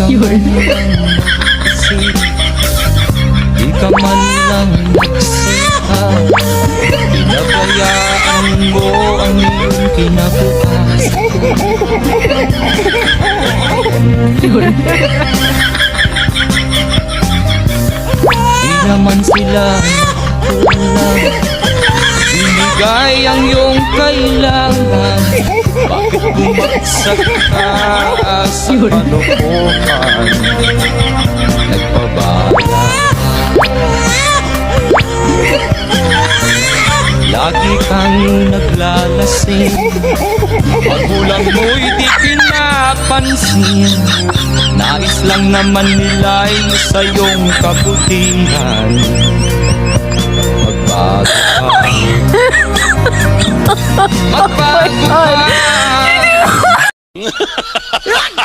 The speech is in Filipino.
ka man Di ka man lang. Nagsita Pinabayaan mo ang iyong kinabukasan. Di naman sila kulang Binigay ang iyong kailangan Bakit bumagsak ka sa kalokohan Nagpabala Lagi kang naglalasing. Magulang mo'y di pinapansin. Nais lang naman nila'y sa iyong kabutihan. Magbago ka. Magbago ka うわっ